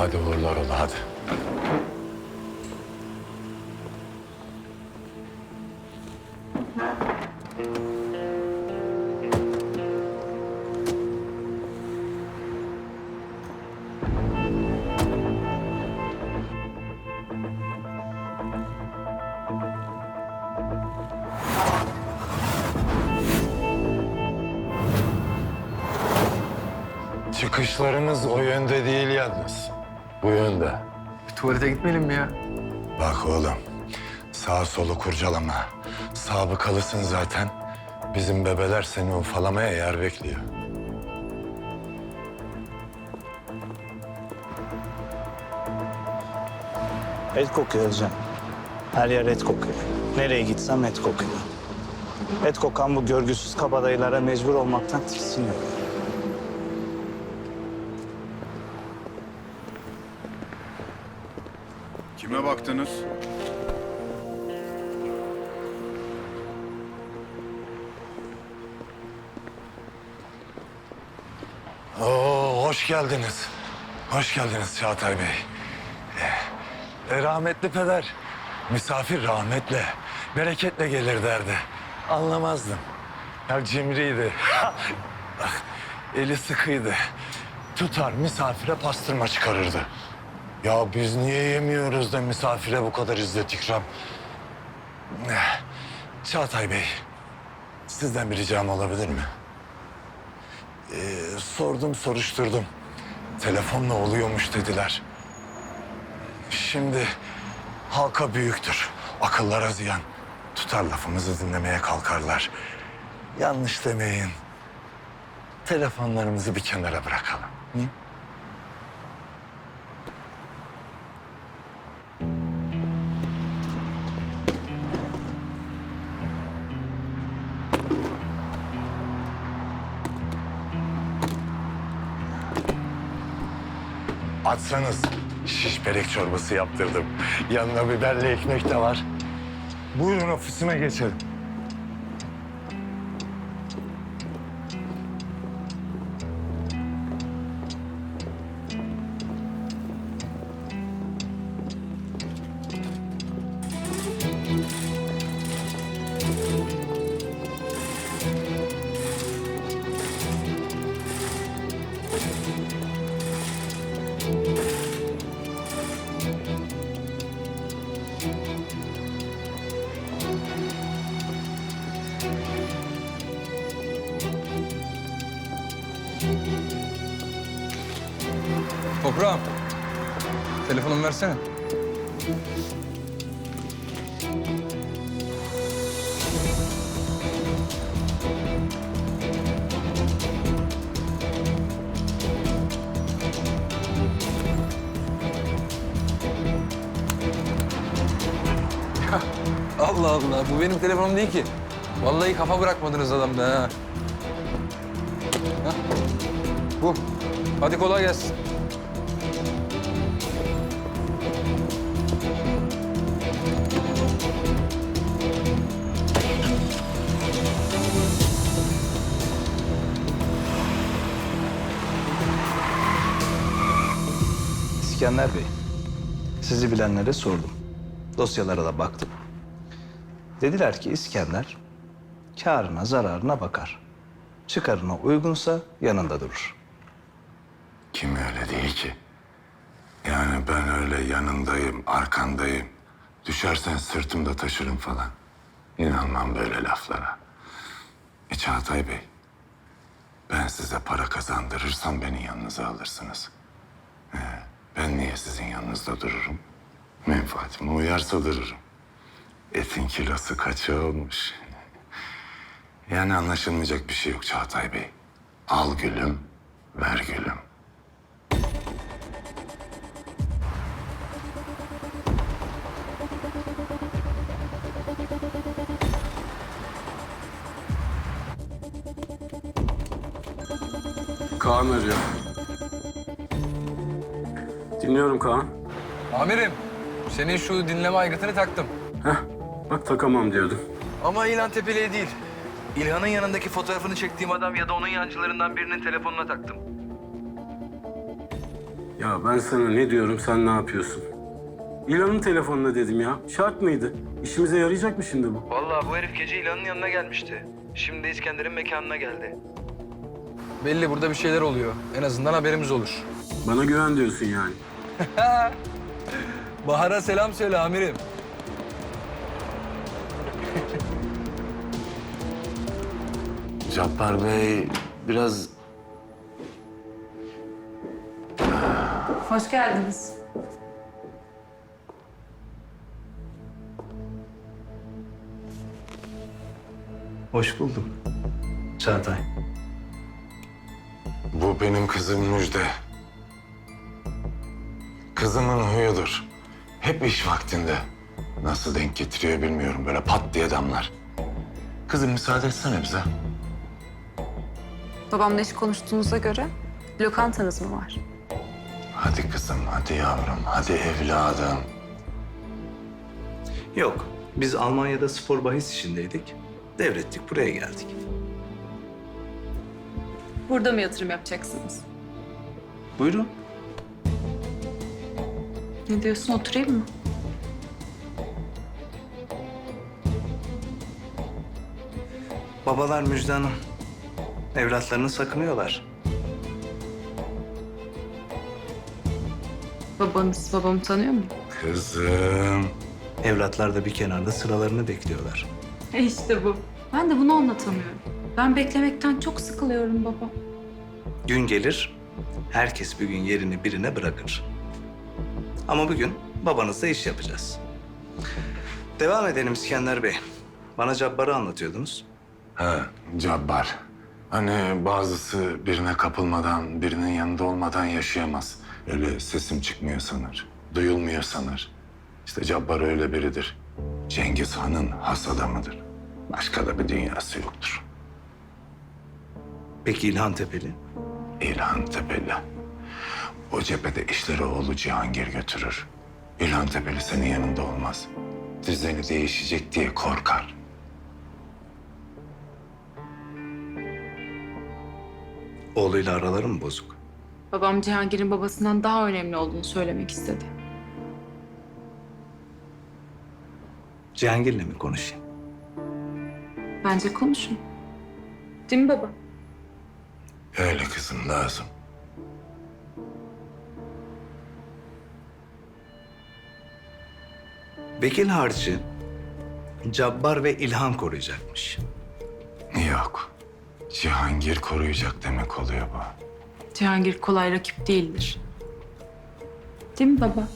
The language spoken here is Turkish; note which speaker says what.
Speaker 1: Hadi uğurlar ola hadi. Çıkışlarınız o yönde değil yalnız. Bu yönde.
Speaker 2: Bir tuvalete gitmeyelim mi ya?
Speaker 1: Bak oğlum, sağ solu kurcalama. Sabıkalısın zaten. Bizim bebeler seni ufalamaya yer bekliyor.
Speaker 3: Et kokuyor Özcan. Her yer et kokuyor. Nereye gitsem et kokuyor. Et kokan bu görgüsüz kabadayılara mecbur olmaktan tiksiniyor.
Speaker 4: Kime baktınız?
Speaker 1: Oo, hoş geldiniz. Hoş geldiniz Çağatay Bey. Ee, e, rahmetli peder, misafir rahmetle, bereketle gelir derdi. Anlamazdım. Ya cimriydi. Eli sıkıydı. Tutar misafire pastırma çıkarırdı. Ya biz niye yemiyoruz da misafire bu kadar izzet ikram? Eh, Çağatay Bey, sizden bir ricam olabilir mi? Ee, sordum, soruşturdum. Telefonla oluyormuş dediler. Şimdi halka büyüktür. Akıllara ziyan. Tutar lafımızı dinlemeye kalkarlar. Yanlış demeyin. Telefonlarımızı bir kenara bırakalım. Hı? Açsanız şiş börek çorbası yaptırdım. Yanına biberli ekmek de var. Buyurun ofisime geçelim.
Speaker 2: Toprağım. Telefonumu versene. Allah Allah. Bu benim telefonum değil ki. Vallahi kafa bırakmadınız adamda ha. Bu. Hadi kolay gelsin.
Speaker 3: İskender Bey, sizi bilenlere sordum. Dosyalara da baktım. Dediler ki İskender karına zararına bakar. Çıkarına uygunsa yanında durur.
Speaker 1: Kim öyle değil ki? Yani ben öyle yanındayım, arkandayım. Düşersen sırtımda taşırım falan. İnanmam böyle laflara. E Çağatay Bey, ben size para kazandırırsam beni yanınıza alırsınız. Ben niye sizin yanınızda dururum? Menfaatime uyarsa dururum. Etin kilosu kaça olmuş? Yani anlaşılmayacak bir şey yok Çağatay Bey. Al gülüm, ver gülüm.
Speaker 5: Kaan arıyor. Dinliyorum Kaan.
Speaker 2: Amirim, senin şu dinleme aygıtını taktım.
Speaker 5: Heh, bak takamam diyordum.
Speaker 2: Ama İlhan Tepeli'ye değil. İlhan'ın yanındaki fotoğrafını çektiğim adam ya da onun yancılarından birinin telefonuna taktım.
Speaker 5: Ya ben sana ne diyorum sen ne yapıyorsun? İlanın telefonuna dedim ya. Şart mıydı? İşimize yarayacak mı şimdi bu?
Speaker 4: Vallahi bu herif gece ilanın yanına gelmişti. Şimdi de İskender'in mekanına geldi.
Speaker 2: Belli burada bir şeyler oluyor. En azından haberimiz olur.
Speaker 5: Bana güven diyorsun yani.
Speaker 2: Bahar'a selam söyle amirim.
Speaker 1: Cabbar Bey biraz
Speaker 6: Hoş geldiniz.
Speaker 3: Hoş buldum. Çağatay.
Speaker 1: Bu benim kızım Müjde. Kızımın huyudur. Hep iş vaktinde. Nasıl denk getiriyor bilmiyorum. Böyle pat diye damlar. Kızım müsaade etsene bize.
Speaker 6: Babamla hiç konuştuğunuza göre lokantanız mı var?
Speaker 1: Hadi kızım, hadi yavrum, hadi evladım.
Speaker 3: Yok. Biz Almanya'da spor bahis işindeydik. Devrettik buraya geldik.
Speaker 6: Burada mı yatırım yapacaksınız?
Speaker 3: Buyurun.
Speaker 6: Ne diyorsun oturayım mı?
Speaker 3: Babalar Müjde Hanım. Evlatlarını sakınıyorlar.
Speaker 6: Babanız babamı tanıyor mu?
Speaker 1: Kızım.
Speaker 3: Evlatlar da bir kenarda sıralarını bekliyorlar.
Speaker 6: E işte bu. Ben de bunu anlatamıyorum. Ben beklemekten çok sıkılıyorum baba.
Speaker 3: Gün gelir, herkes bir gün yerini birine bırakır. Ama bugün babanızla iş yapacağız. Devam edelim İskender Bey. Bana Cabbar'ı anlatıyordunuz.
Speaker 1: He, Cabbar. Hani bazısı birine kapılmadan, birinin yanında olmadan yaşayamaz. Öyle sesim çıkmıyor sanır, duyulmuyor sanır. İşte Cabbar öyle biridir. Cengiz Han'ın has adamıdır. Başka da bir dünyası yoktur.
Speaker 3: Peki İlhan Tepeli?
Speaker 1: İlhan Tepeli. O cephede işleri oğlu Cihangir götürür. İlhan Tepeli senin yanında olmaz. Düzeni değişecek diye korkar.
Speaker 3: Oğluyla araları mı bozuk?
Speaker 6: Babam Cihangir'in babasından daha önemli olduğunu söylemek istedi.
Speaker 3: Cihangir'le mi konuşayım?
Speaker 6: Bence konuşun. Değil mi baba?
Speaker 1: Öyle kızım lazım.
Speaker 3: Vekil harcı Cabbar ve İlhan koruyacakmış.
Speaker 1: Yok. Cihangir koruyacak demek oluyor bu.
Speaker 6: Cihangir kolay rakip değildir. Değil mi baba?